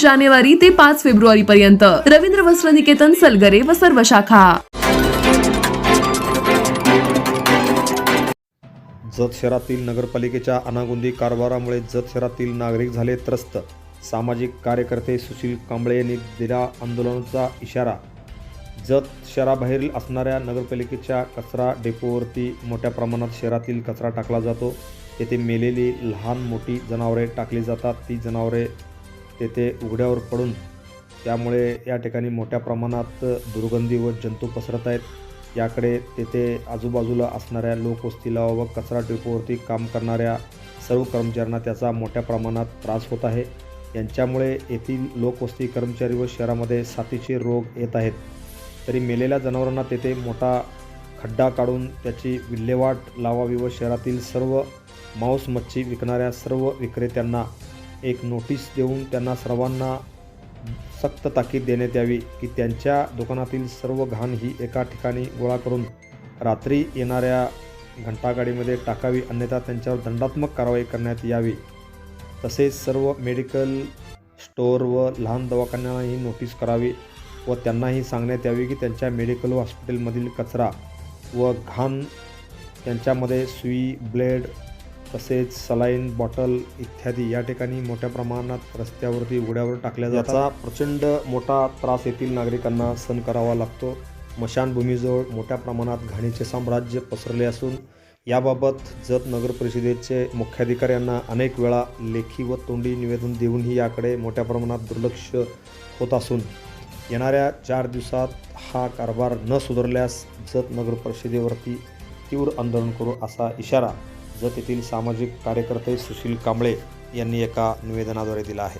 जानेवारी ते पाच फेब्रुवारी पर्यंत रवींद्र वस्त्र निकेतन सलगरे व सर्व शाखा. जत शहरातील नगरपालिकेच्या अनागोंदी कारभारामुळे जत शहरातील नागरिक झाले त्रस्त. सामाजिक कार्यकर्ते सुशील कांबळे यांनी दिला आंदोलनाचा इशारा. जत शहराबाहेरील असणाऱ्या नगरपालिकेच्या कचरा डेपोवरती मोठ्या प्रमाणात शहरातील कचरा टाकला जातो. तेथे मेलेली लहान मोठी जनावरे टाकली जातात. ती जनावरे तेथे उघड्यावर पडून त्यामुळे या ठिकाणी मोठ्या प्रमाणात दुर्गंधी व जंतू पसरत आहेत. याकडे तेथे आजूबाजूला असणाऱ्या लोकवस्तीला व कचरा डेपोवरती काम करणाऱ्या सर्व कर्मचाऱ्यांना त्याचा मोठ्या प्रमाणात त्रास होत आहे. यांच्यामुळे येथील लोकवस्ती कर्मचारी व शहरामध्ये साथीचे रोग येत आहेत. तरी मेलेल्या जनावरांना तेथे मोठा खड्डा काढून त्याची विल्हेवाट लावावी व शहरातील सर्व मांस मच्छी विकणाऱ्या सर्व विक्रेत्यांना एक नोटीस देऊन त्यांना सर्वांना सक्त ताकीद देण्यात यावी की त्यांच्या दुकानातील सर्व घाण ही एका ठिकाणी गोळा करून रात्री येणाऱ्या घंटागाडीमध्ये टाकावी अन्यथा त्यांच्यावर दंडात्मक कारवाई करण्यात यावी. तसेच सर्व मेडिकल स्टोअर व लहान दवाखान्यांनाही नोटीस करावी व त्यांनाही सांगण्यात यावी की त्यांच्या मेडिकल हॉस्पिटलमधील कचरा व घाण त्यांच्यामध्ये सुई ब्लेड तसेच सलाईन बॉटल इत्यादी या ठिकाणी मोठ्या प्रमाणात रस्त्यावरती उघड्यावर टाकल्या जाता प्रचंड मोठा त्रास येथील नागरिकांना सहन करावा लागतो. स्मशानभूमीजवळ मोठ्या प्रमाणात घाणीचे साम्राज्य पसरले असून याबाबत जत नगर परिषदेचे मुख्याधिकाऱ्यांना अनेक वेळा लेखी व तोंडी निवेदन देऊनही याकडे मोठ्या प्रमाणात दुर्लक्ष होत असून येणाऱ्या चार दिवसात हा कारभार न सुधारल्यास जत नगर परिषदेवरती तीव्र आंदोलन करू असा इशारा जत येथील सामाजिक कार्यकर्ते सुशील कांबळे यांनी एका निवेदनाद्वारे दिला आहे.